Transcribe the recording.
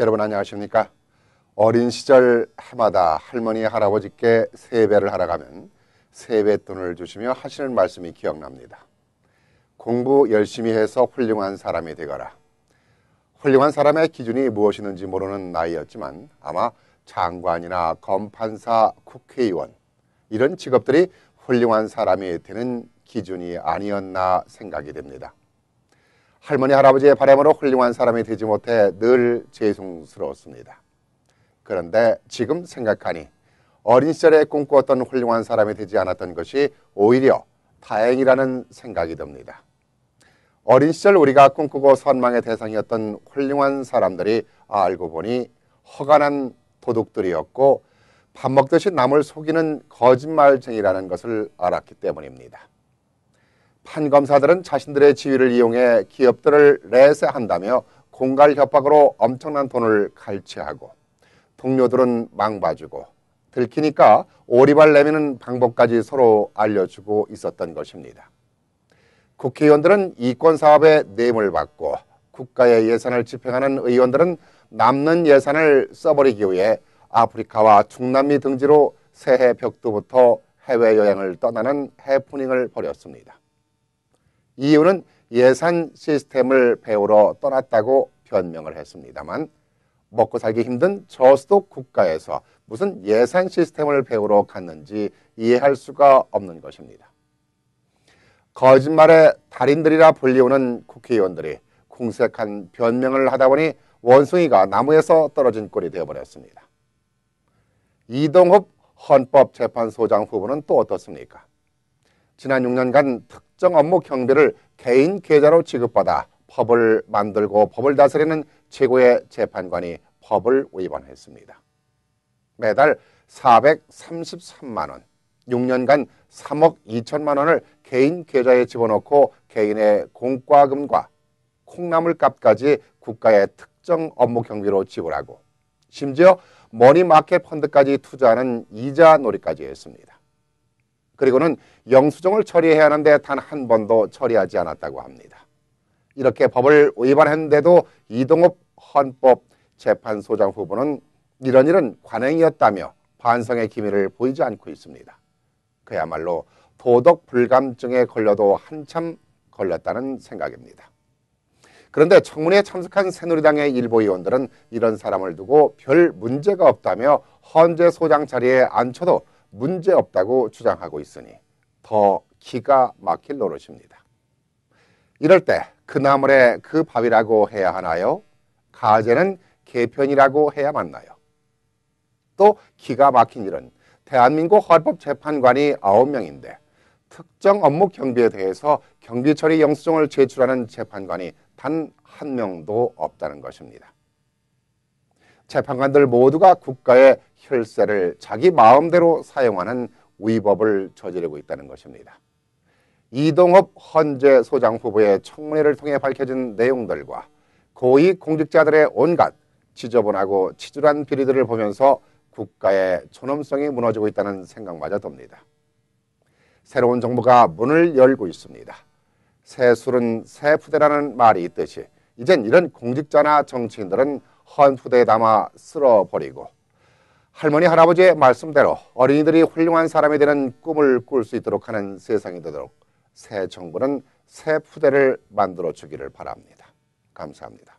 여러분 안녕하십니까? 어린 시절 해마다 할머니 할아버지께 세배를 하러 가면 세뱃돈을 주시며 하시는 말씀이 기억납니다. 공부 열심히 해서 훌륭한 사람이 되거라. 훌륭한 사람의 기준이 무엇이는지 모르는 나이였지만 아마 장관이나 검판사, 국회의원 이런 직업들이 훌륭한 사람이 되는 기준이 아니었나 생각이 됩니다. 할머니 할아버지의 바람으로 훌륭한 사람이 되지 못해 늘 죄송스러웠습니다. 그런데 지금 생각하니 어린 시절에 꿈꾸었던 훌륭한 사람이 되지 않았던 것이 오히려 다행이라는 생각이 듭니다. 어린 시절 우리가 꿈꾸고 선망의 대상이었던 훌륭한 사람들이 알고 보니 허간한 도둑들이었고 밥 먹듯이 남을 속이는 거짓말쟁이라는 것을 알았기 때문입니다. 판검사들은 자신들의 지위를 이용해 기업들을 레세한다며 공갈 협박으로 엄청난 돈을 갈취하고 동료들은 망봐주고 들키니까 오리발 내미는 방법까지 서로 알려주고 있었던 것입니다. 국회의원들은 이권 사업에 뇌물 받고 국가의 예산을 집행하는 의원들은 남는 예산을 써버리기 위해 아프리카와 중남미 등지로 새해 벽두부터 해외여행을 떠나는 해프닝을 벌였습니다. 이유는 예산 시스템을 배우러 떠났다고 변명을 했습니다만 먹고 살기 힘든 저수도 국가에서 무슨 예산 시스템을 배우러 갔는지 이해할 수가 없는 것입니다. 거짓말의 달인들이라 불리우는 국회의원들이 궁색한 변명을 하다 보니 원숭이가 나무에서 떨어진 꼴이 되어버렸습니다. 이동흡 헌법재판소장 후보는 또 어떻습니까? 지난 6년간 특정 업무 경비를 개인 계좌로 지급받아 법을 만들고 법을 다스리는 최고의 재판관이 법을 위반했습니다. 매달 433만 원, 6년간 3억 2천만 원을 개인 계좌에 집어넣고 개인의 공과금과 콩나물값까지 국가의 특정 업무 경비로 지불하고 심지어 머니마켓 펀드까지 투자하는 이자 놀이까지 했습니다. 그리고는 영수증을 처리해야 하는데 단 한 번도 처리하지 않았다고 합니다. 이렇게 법을 위반했는데도 이동업 헌법 재판소장 후보는 이런 일은 관행이었다며 반성의 기미를 보이지 않고 있습니다. 그야말로 도덕 불감증에 걸려도 한참 걸렸다는 생각입니다. 그런데 청문회에 참석한 새누리당의 일부 의원들은 이런 사람을 두고 별 문제가 없다며 헌재 소장 자리에 앉혀도 문제 없다고 주장하고 있으니 더 기가 막힐 노릇입니다. 이럴 때 그 나물에 그 밥이라고 해야 하나요? 가재는 개편이라고 해야 맞나요? 또 기가 막힌 일은 대한민국 헌법재판관이 9명인데 특정 업무 경비에 대해서 경비 처리 영수증을 제출하는 재판관이 단 한 명도 없다는 것입니다. 재판관들 모두가 국가의 혈세를 자기 마음대로 사용하는 위법을 저지르고 있다는 것입니다. 이동업 헌재 소장 후보의 청문회를 통해 밝혀진 내용들과 고위 공직자들의 온갖 지저분하고 치졸한 비리들을 보면서 국가의 존엄성이 무너지고 있다는 생각마저 듭니다. 새로운 정부가 문을 열고 있습니다. 새 술은 새 푸대라는 말이 있듯이 이젠 이런 공직자나 정치인들은 헌 푸대에 담아 쓸어버리고 할머니 할아버지의 말씀대로 어린이들이 훌륭한 사람이 되는 꿈을 꿀 수 있도록 하는 세상이 되도록 새 정부는 새 푸대를 만들어 주기를 바랍니다. 감사합니다.